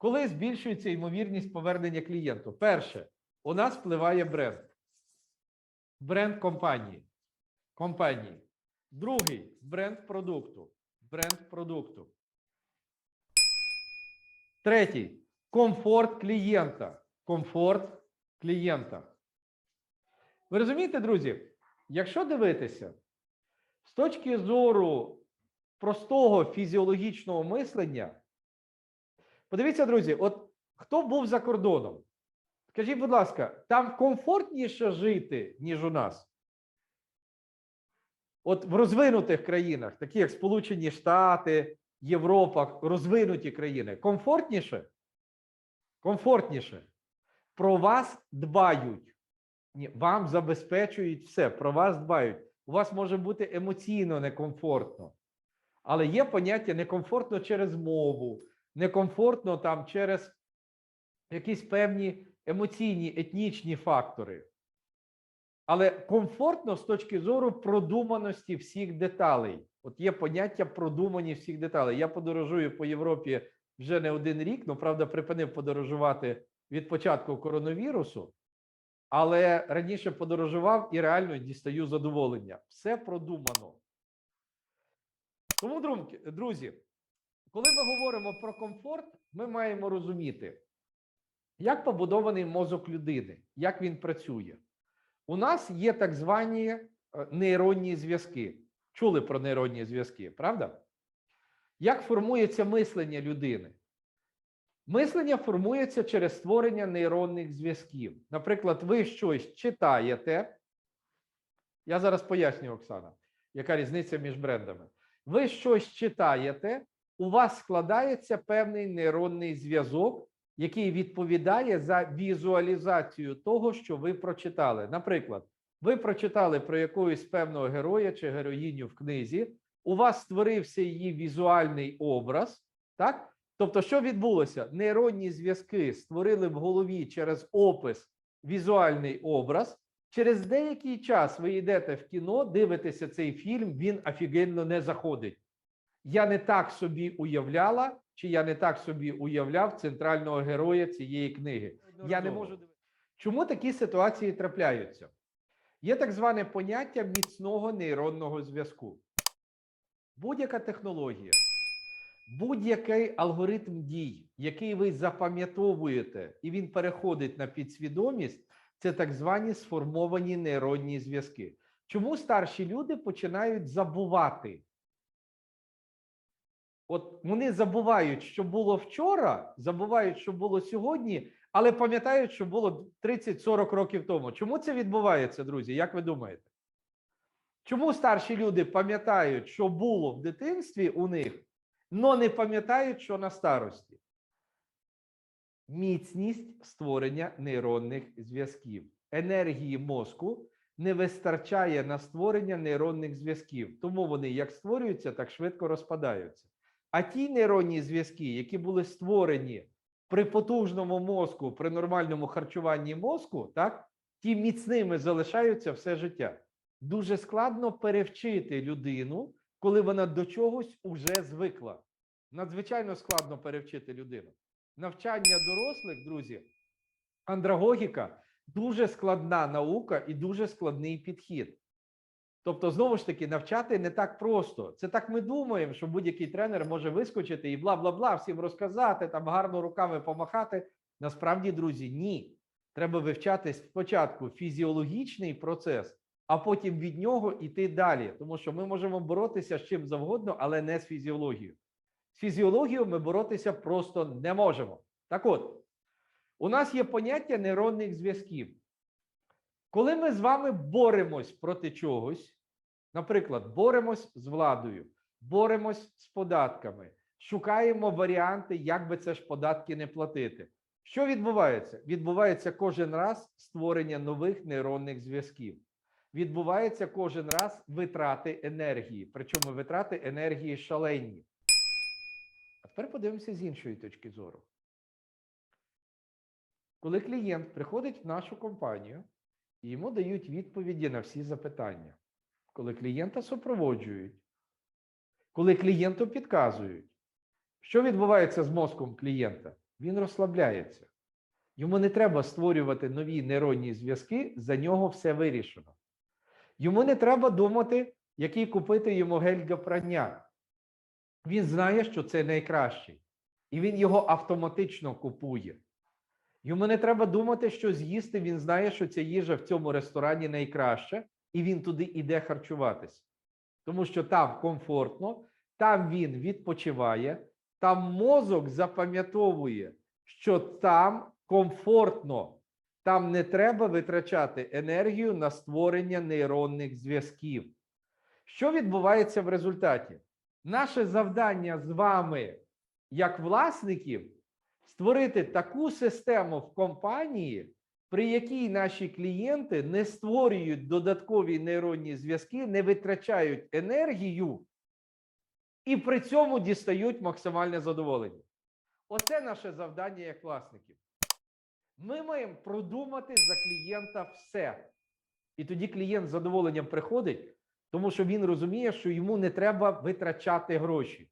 Коли збільшується ймовірність повернення клієнту? Перше, у нас впливає бренд. Бренд компанії. компанії. Другий бренд продукту. Бренд продукту. Третій комфорт клієнта. Комфорт клієнта. Ви розумієте, друзі? Якщо дивитися, з точки зору простого фізіологічного мислення, подивіться, друзі, от хто був за кордоном? Скажіть, будь ласка, там комфортніше жити, ніж у нас? От в розвинутих країнах, такі як Сполучені Штати, Європа, розвинуті країни, комфортніше? Комфортніше. Про вас дбають. Вам забезпечують все, про вас дбають. У вас може бути емоційно некомфортно. Але є поняття некомфортно через мову, некомфортно там через якісь певні емоційні, етнічні фактори. Але комфортно з точки зору продуманості всіх деталей. От є поняття продумані всіх деталей. Я подорожую по Європі вже не один рік, ну правда, припинив подорожувати від початку коронавірусу, але раніше подорожував і реально дістаю задоволення. Все продумано. Тому, друзі- коли ми говоримо про комфорт, ми маємо розуміти, як побудований мозок людини, як він працює. У нас є так звані е, нейронні зв'язки. Чули про нейронні зв'язки, правда? Як формується мислення людини? Мислення формується через створення нейронних зв'язків. Наприклад, ви щось читаєте. Я зараз поясню, Оксана, яка різниця між брендами. Ви щось читаєте, у вас складається певний нейронний зв'язок, який відповідає за візуалізацію того, що ви прочитали. Наприклад, ви прочитали про якогось певного героя чи героїню в книзі, у вас створився її візуальний образ, так? Тобто, що відбулося? Нейронні зв'язки створили в голові через опис візуальний образ. Через деякий час ви йдете в кіно, дивитеся цей фільм, він офігенно не заходить. Я не так собі уявляла, чи я не так собі уявляв центрального героя цієї книги. Я не можу. Чому такі ситуації трапляються? Є так зване поняття міцного нейронного зв'язку. Будь-яка технологія, будь-який алгоритм дій, який ви запам'ятовуєте, і він переходить на підсвідомість, це так звані сформовані нейронні зв'язки. Чому старші люди починають забувати? От вони забувають, що було вчора, забувають, що було сьогодні, але пам'ятають, що було 30-40 років тому. Чому це відбувається, друзі? Як ви думаєте? Чому старші люди пам'ятають, що було в дитинстві у них, але не пам'ятають, що на старості? Міцність створення нейронних зв'язків. Енергії мозку не вистачає на створення нейронних зв'язків, тому вони як створюються, так швидко розпадаються. А ті нейронні зв'язки, які були створені при потужному мозку, при нормальному харчуванні мозку, так, ті міцними залишаються все життя. Дуже складно перевчити людину, коли вона до чогось уже звикла. Надзвичайно складно перевчити людину. Навчання дорослих, друзі, андрагогіка дуже складна наука і дуже складний підхід. Тобто, знову ж таки, навчати не так просто. Це так ми думаємо, що будь-який тренер може вискочити і бла бла бла всім розказати, там гарно руками помахати. Насправді, друзі, ні. Треба вивчати спочатку фізіологічний процес, а потім від нього йти далі. Тому що ми можемо боротися з чим завгодно, але не з фізіологією. З фізіологією ми боротися просто не можемо. Так от, у нас є поняття нейронних зв'язків. Коли ми з вами боремось проти чогось, наприклад, боремось з владою, боремось з податками, шукаємо варіанти, як би це ж податки не платити. Що відбувається? Відбувається кожен раз створення нових нейронних зв'язків. Відбувається кожен раз витрати енергії, причому витрати енергії шалені. А тепер подивимося з іншої точки зору. Коли клієнт приходить в нашу компанію, йому дають відповіді на всі запитання, коли клієнта супроводжують, коли клієнту підказують, що відбувається з мозком клієнта? він розслабляється. Йому не треба створювати нові нейронні зв'язки, за нього все вирішено. Йому не треба думати, який купити йому гель для прання. Він знає, що це найкращий, і він його автоматично купує. Йому не треба думати, що з'їсти. Він знає, що ця їжа в цьому ресторані найкраща, і він туди іде харчуватися. Тому що там комфортно, там він відпочиває, там мозок запам'ятовує, що там комфортно, там не треба витрачати енергію на створення нейронних зв'язків. Що відбувається в результаті? Наше завдання з вами, як власників, створити таку систему в компанії, при якій наші клієнти не створюють додаткові нейронні зв'язки, не витрачають енергію і при цьому дістають максимальне задоволення. Оце наше завдання як власників. Ми маємо продумати за клієнта все. І тоді клієнт з задоволенням приходить, тому що він розуміє, що йому не треба витрачати гроші.